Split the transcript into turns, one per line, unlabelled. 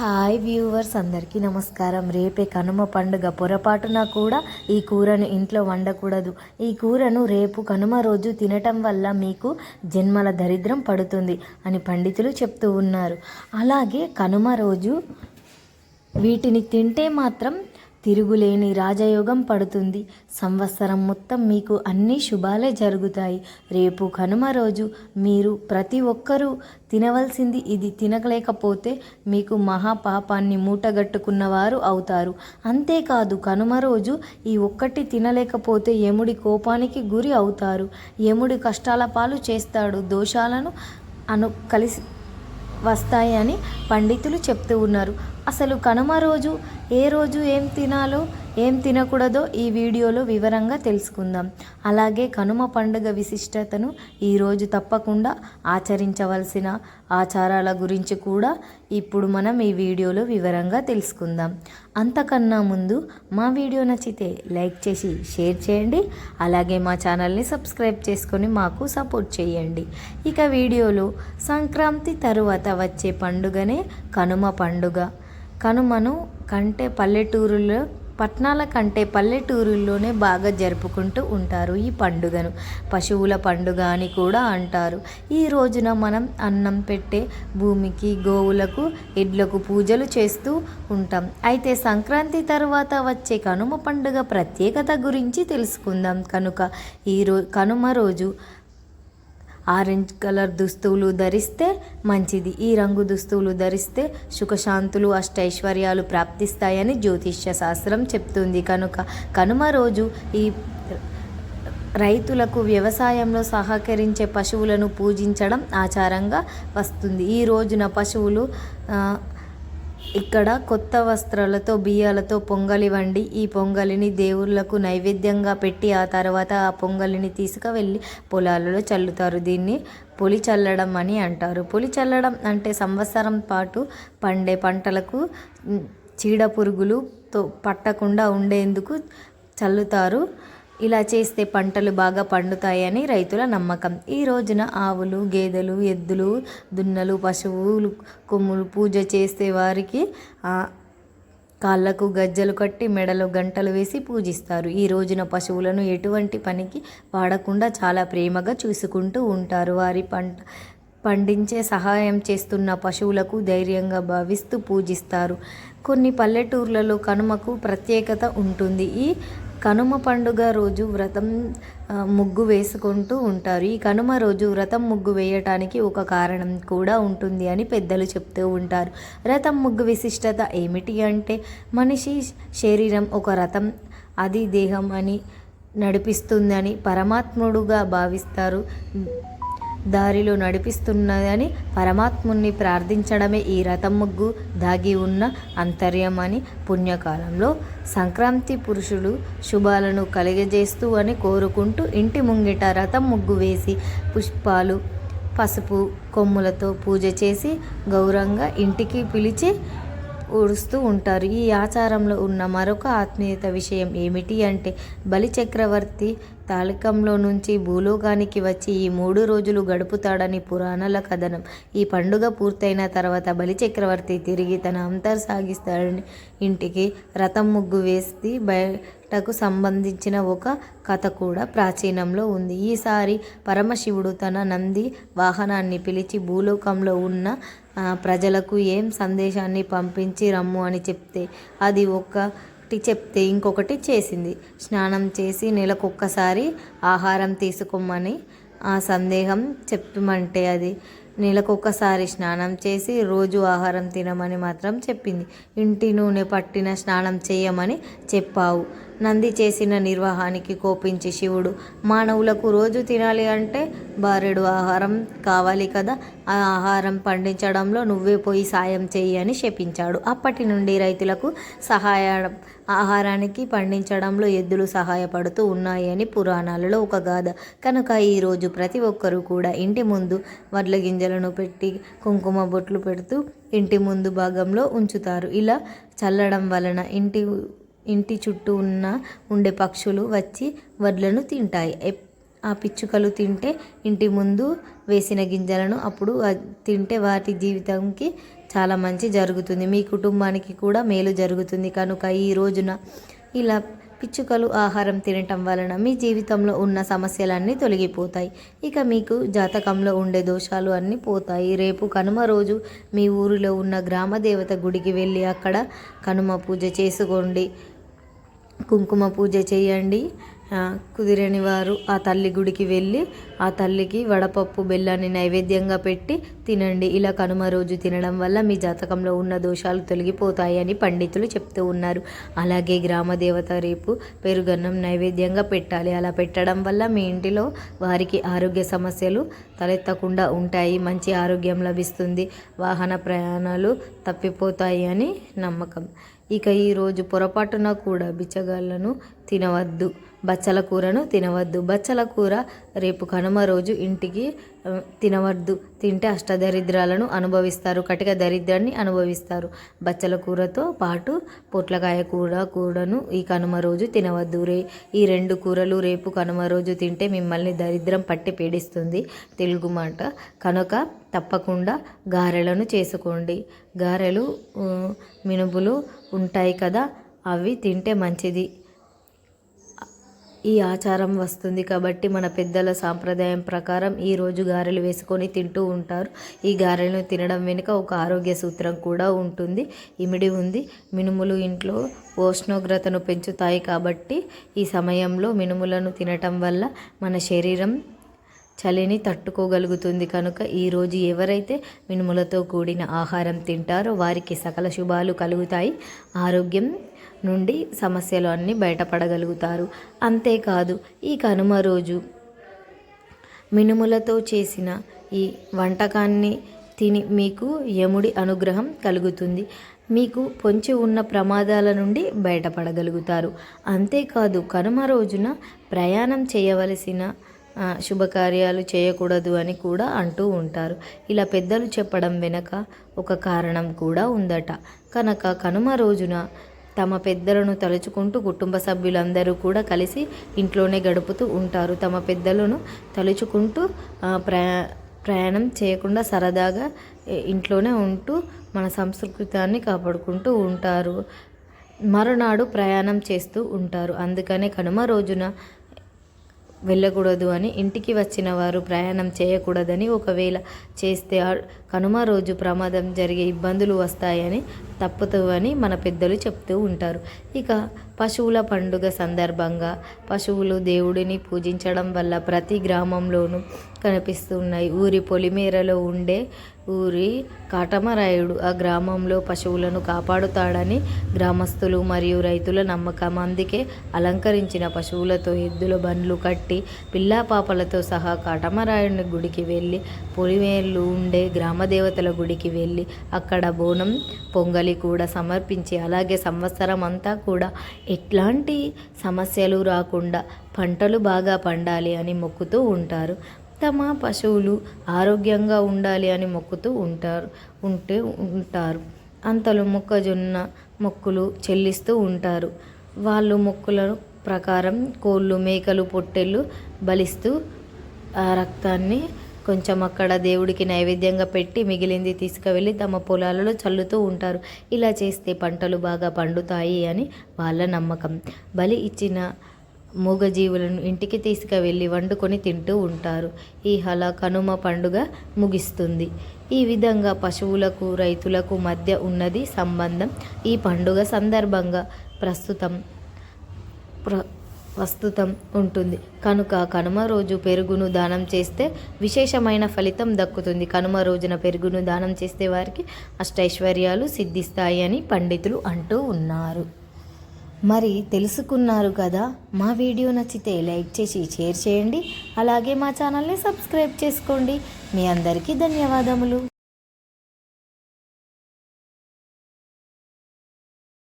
Hi viewers అందరికీ నమస్కారం. రేపే కనుమ పండుగ పొరపాటున కూడా ఈ కూరను ఇంట్లో వండకూడదు. ఈ కూరను రేపు కనుమ రోజు తినటం వల్ల మీకు జన్మల దరిద్రం పడుతుంది అని పండితులు చెప్తూ ఉన్నారు. అలాగే కనుమ రోజు వీటిని తింటే మాత్రం తిరుగులేని రాజయోగం పడుతుంది. సంవత్సరం మొత్తం మీకు అన్ని శుభాలే జరుగుతాయి. రేపు కనుమ రోజు మీరు ప్రతి ఒక్కరూ తినవలసింది ఇది తినలేకపోతే మీకు మహాపాపాన్ని మూటగట్టుకున్నవారు అవుతారు. అంతేకాదు కనుమ రోజు ఈ ఒక్కటి తినలేకపోతే యముడి కోపానికి గురి అవుతారు. యముడి కష్టాల పాలు చేస్తాడు. దోషాలను అను కలిసి వస్తాయని పండితులు చెప్తూ ఉన్నారు. అసలు కనుమ రోజు ఏ రోజు ఏం తినాలో ఏం తినకూడదో ఈ వీడియోలో వివరంగా తెలుసుకుందాం. అలాగే కనుమ పండుగ విశిష్టతను ఈరోజు తప్పకుండా ఆచరించవలసిన ఆచారాల గురించి కూడా ఇప్పుడు మనం ఈ వీడియోలో వివరంగా తెలుసుకుందాం. అంతకన్నా ముందు మా వీడియో నచ్చితే లైక్ చేసి షేర్ చేయండి అలాగే మా ఛానల్ని సబ్స్క్రైబ్ చేసుకొని మాకు సపోర్ట్ చేయండి. ఇక వీడియోలో సంక్రాంతి తరువాత వచ్చే పండుగనే కనుమ పండుగ. కనుమను కంటే పల్లెటూరులో పట్టణాల కంటే పల్లెటూరుల్లోనే బాగా జరుపుకుంటూ ఉంటారు ఈ పండుగను. పశువుల పండుగ అని కూడా అంటారు. ఈ రోజున మనం అన్నం పెట్టే భూమికి గోవులకు ఎడ్లకు పూజలు చేస్తూ ఉంటాం. అయితే సంక్రాంతి తర్వాత వచ్చే కనుమ పండుగ ప్రత్యేకత గురించి తెలుసుకుందాం. కనుక ఈ రో కనుమ రోజు ఆరెంజ్ కలర్ దుస్తువులు ధరిస్తే మంచిది ఈ రంగు దుస్తువులు ధరిస్తే సుఖశాంతులు అష్టైశ్వర్యాలు ప్రాప్తిస్తాయని జ్యోతిష్య శాస్త్రం చెప్తుంది. కనుక కనుమ రోజు ఈ రైతులకు వ్యవసాయంలో సహకరించే పశువులను పూజించడం ఆచారంగా వస్తుంది. ఈ రోజున పశువులు ఇక్కడ కొత్త వస్త్రాలతో బియ్యాలతో పొంగలి వండి ఈ పొంగలిని దేవుళ్ళకు నైవేద్యంగా పెట్టి ఆ తర్వాత ఆ పొంగలిని తీసుకువెళ్ళి పొలాలలో చల్లుతారు. దీన్ని పొలి చల్లడం అని అంటారు. పొలి చల్లడం అంటే సంవత్సరం పాటు పండే పంటలకు చీడ పురుగులు పట్టకుండా ఉండేందుకు చల్లుతారు. ఇలా చేస్తే పంటలు బాగా పండుతాయని రైతుల నమ్మకం. ఈ రోజున ఆవులు గేదెలు ఎద్దులు దున్నలు పశువులు కొమ్ములు పూజ చేసే వారికి కాళ్ళకు గజ్జలు కట్టి మెడలో గంటలు వేసి పూజిస్తారు. ఈ రోజున పశువులను ఎటువంటి పనికి వాడకుండా చాలా ప్రేమగా చూసుకుంటూ ఉంటారు. వారి పంట పండించే సహాయం చేస్తున్న పశువులకు ధైర్యంగా భావిస్తూ పూజిస్తారు. కొన్ని పల్లెటూర్లలో కనుమకు ప్రత్యేకత ఉంటుంది. ఈ కనుమ పండుగ రోజు వ్రతం ముగ్గు వేసుకుంటూ ఉంటారు. ఈ కనుమ రోజు వ్రతం ముగ్గు వేయటానికి ఒక కారణం కూడా ఉంటుంది అని పెద్దలు చెప్తూ ఉంటారు. రథం ముగ్గు విశిష్టత ఏమిటి అంటే మనిషి శరీరం ఒక రథం అది దేహం అని నడిపిస్తుందని పరమాత్ముడుగా భావిస్తారు. దారిలో నడిపిస్తున్నదని పరమాత్ముని ప్రార్థించడమే ఈ రథం ముగ్గు దాగి ఉన్న అంతర్యం అని పుణ్యకాలంలో సంక్రాంతి పురుషులు శుభాలను కలిగజేస్తూ అని కోరుకుంటూ ఇంటి ముంగిట రథం ముగ్గు వేసి పుష్పాలు పసుపు కొమ్ములతో పూజ చేసి గౌరవంగా ఇంటికి పిలిచి ఊడుస్తూ ఉంటారు. ఈ ఆచారంలో ఉన్న మరొక ఆత్మీయత విషయం ఏమిటి అంటే బలి చక్రవర్తి తాళికంలో నుంచి భూలోకానికి వచ్చి ఈ మూడు రోజులు గడుపుతాడని పురాణాల కథనం. ఈ పండుగ పూర్తయిన తర్వాత బలి చక్రవర్తి తిరిగి తన అంతర్ సాగిస్తాడని ఇంటికి రథం ముగ్గు వేసి బయటకు సంబంధించిన ఒక కథ కూడా ప్రాచీనంలో ఉంది. ఈసారి పరమశివుడు తన నంది వాహనాన్ని పిలిచి భూలోకంలో ఉన్న ప్రజలకు ఏం సందేశాన్ని పంపించి రమ్ము అని చెప్తే అది ఒకటి చెప్తే ఇంకొకటి చేసింది. స్నానం చేసి నెలకొక్కసారి ఆహారం తీసుకోమని ఆ సందేహం చెప్పమంటే అది నెలకొకసారి స్నానం చేసి రోజు ఆహారం తినమని మాత్రం చెప్పింది. ఇంటి నూనె పట్టిన స్నానం చేయమని చెప్పావు. నంది చేసిన నిర్వాహానికి కోపించి శివుడు మానవులకు రోజు తినాలి అంటే బారెడు ఆహారం కావాలి కదా. ఆ ఆహారం పండించడంలో నువ్వే పోయి సాయం చేయి అని శపించాడు. అప్పటి నుండి రైతులకు సహాయ ఆహారానికి పండించడంలో ఎద్దులు సహాయపడుతూ ఉన్నాయి అని పురాణాలలో ఒక గాథ. కనుక ఈరోజు ప్రతి ఒక్కరూ కూడా ఇంటి ముందు వడ్ల గింజలను పెట్టి కుంకుమ బొట్లు పెడుతూ ఇంటి ముందు భాగంలో ఉంచుతారు. ఇలా చల్లడం వలన ఇంటి ఇంటి చుట్టూ ఉన్న ఉండే పక్షులు వచ్చి వడ్లను తింటాయి. ఆ పిచ్చుకలు తింటే ఇంటి ముందు వేసిన గింజలను అప్పుడు తింటే వాటి జీవితంకి చాలా మంచి జరుగుతుంది. మీ కుటుంబానికి కూడా మేలు జరుగుతుంది. కనుక ఈ రోజున ఇలా పిచ్చుకలు ఆహారం తినటం వలన మీ జీవితంలో ఉన్న సమస్యలన్నీ తొలగిపోతాయి. ఇక మీకు జాతకంలో ఉండే దోషాలు అన్నీ పోతాయి. రేపు కనుమ రోజు మీ ఊరిలో ఉన్న గ్రామ దేవత గుడికి వెళ్ళి అక్కడ కనుమ పూజ చేసుకోండి. కుంకుమ పూజ చేయండి. కుదిరని వారు ఆ తల్లి గుడికి వెళ్ళి ఆ తల్లికి వడపప్పు బెల్లాన్ని నైవేద్యంగా పెట్టి తినండి. ఇలా కనుమ రోజు తినడం వల్ల మీ జాతకంలో ఉన్న దోషాలు తొలగిపోతాయని పండితులు చెప్తూ ఉన్నారు. అలాగే గ్రామ దేవత రేపు పెరుగన్నం నైవేద్యంగా పెట్టాలి. అలా పెట్టడం వల్ల మీ ఇంటిలో వారికి ఆరోగ్య సమస్యలు తలెత్తకుండా ఉంటాయి. మంచి ఆరోగ్యం లభిస్తుంది. వాహన ప్రయాణాలు తప్పిపోతాయి అని నమ్మకం. ఇక ఈరోజు పొరపాటున కూడా బిచ్చగాళ్ళను తినవద్దు. బచ్చల కూరను తినవద్దు. బచ్చల కూర రేపు కనుమ రోజు ఇంటికి తినవద్దు. తింటే అష్టదరిద్రాలను అనుభవిస్తారు. కటిక దరిద్రాన్ని అనుభవిస్తారు. బచ్చల కూరతో పాటు పొట్లకాయ కూర కూరను ఈ కనుమ రోజు తినవద్దు రే. ఈ రెండు కూరలు రేపు కనుమ రోజు తింటే మిమ్మల్ని దరిద్రం పట్టి పీడిస్తుంది. తెలుగు మాట. కనుక తప్పకుండా గారెలను చేసుకోండి. గారెలు మినుములు మినుపులు ఉంటాయి కదా అవి తింటే మంచిది. ఈ ఆచారం వస్తుంది కాబట్టి మన పెద్దల సాంప్రదాయం ప్రకారం ఈ రోజు గారెలు వేసుకొని తింటూ ఉంటారు. ఈ గారెలను తినడం వెనుక ఒక ఆరోగ్య సూత్రం కూడా ఉంటుంది. ఇమిడి ఉంది. మినుములు ఇంట్లో ఉష్ణోగ్రతను పెంచుతాయి కాబట్టి ఈ సమయంలో మినుములను తినటం వల్ల మన శరీరం చలిని తట్టుకోగలుగుతుంది కనుక ఈరోజు ఎవరైతే మినుములతో కూడిన ఆహారం తింటారో వారికి సకల శుభాలు కలుగుతాయి. ఆరోగ్యం నుండి సమస్యలు అన్నీ బయటపడగలుగుతారు. అంతేకాదు ఈ కనుమ రోజు మినుములతో చేసిన ఈ వంటకాన్ని తిని మీకు యముడి అనుగ్రహం కలుగుతుంది. మీకు పొంచి ఉన్న ప్రమాదాల నుండి బయటపడగలుగుతారు. అంతేకాదు కనుమ రోజున ప్రయాణం చేయవలసిన శుభకార్యాలు చేయకూడదు అని కూడా అంటూ ఉంటారు. ఇలా పెద్దలు చెప్పడం వెనక ఒక కారణం కూడా ఉందట. కనుక కనుమ రోజున తమ పెద్దలను తలుచుకుంటూ కుటుంబ సభ్యులందరూ కూడా కలిసి ఇంట్లోనే గడుపుతూ ఉంటారు. తమ పెద్దలను తలుచుకుంటూ ప్రయా ప్రయాణం చేయకుండా సరదాగా ఇంట్లోనే ఉంటూ మన సంస్కృతాన్ని కాపాడుకుంటూ ఉంటారు. మరునాడు ప్రయాణం చేస్తూ ఉంటారు. అందుకనే కనుమ రోజున వెళ్ళకూడదు అని ఇంటికి వచ్చిన వారు ప్రయాణం చేయకూడదని ఒకవేళ చేస్తే కనుమ రోజు ప్రమాదం జరిగే ఇబ్బందులు వస్తాయని తప్పుతావని మన పెద్దలు చెప్తూ ఉంటారు. ఇక పశువుల పండుగ సందర్భంగా పశువులు దేవుడిని పూజించడం వల్ల ప్రతి గ్రామంలోనూ కనిపిస్తున్నాయి ఊరి పొలిమేరలో ఉండే ఊరి కాటమరాయుడు ఆ గ్రామంలో పశువులను కాపాడుతాడని గ్రామస్తులు మరియు రైతుల నమ్మకం. అందుకే అలంకరించిన పశువులతో ఎద్దుల బండ్లు కట్టి పిల్లా పాపలతో సహా కాటమరాయుడిని గుడికి వెళ్ళి పొలివేళ్ళు ఉండే గ్రామదేవతల గుడికి వెళ్ళి అక్కడ బోనం పొంగలి కూడా సమర్పించి అలాగే సంవత్సరం అంతా కూడా ఎట్లాంటి సమస్యలు రాకుండా పంటలు బాగా పండాలి అని మొక్కుతూ ఉంటారు. తమ పశువులు ఆరోగ్యంగా ఉండాలి అని మొక్కుతూ ఉంటారు ఉంటే ఉంటారు. అంతలో మొక్కజొన్న మొక్కులు చెల్లిస్తూ ఉంటారు. వాళ్ళు మొక్కుల ప్రకారం కోళ్ళు మేకలు పొట్టెళ్ళు బలిస్తూ ఆ రక్తాన్ని కొంచెం అక్కడ దేవుడికి నైవేద్యంగా పెట్టి మిగిలింది తీసుకువెళ్ళి తమ పొలాలలో చల్లుతూ ఉంటారు. ఇలా చేస్తే పంటలు బాగా పండుతాయి అని వాళ్ళ నమ్మకం. బలి ఇచ్చిన మూగజీవులను ఇంటికి తీసుకువెళ్ళి వండుకొని తింటూ ఉంటారు. ఈ హల కనుమ పండుగ ముగిస్తుంది. ఈ విధంగా పశువులకు రైతులకు మధ్య ఉన్నది సంబంధం. ఈ పండుగ సందర్భంగా ప్రస్తుతం ప్ర ప్రస్తుతం ఉంటుంది. కనుక కనుమ రోజు పెరుగును దానం చేస్తే విశేషమైన ఫలితం దక్కుతుంది. కనుమ రోజున పెరుగును దానం చేస్తే వారికి అష్టైశ్వర్యాలు సిద్ధిస్తాయి అని పండితులు అంటూ ఉన్నారు. మరి తెలుసుకున్నారు కదా మా వీడియో నచ్చితే లైక్ చేసి షేర్ చేయండి. అలాగే మా ఛానల్ని సబ్స్క్రైబ్ చేసుకోండి. మీ అందరికీ ధన్యవాదములు.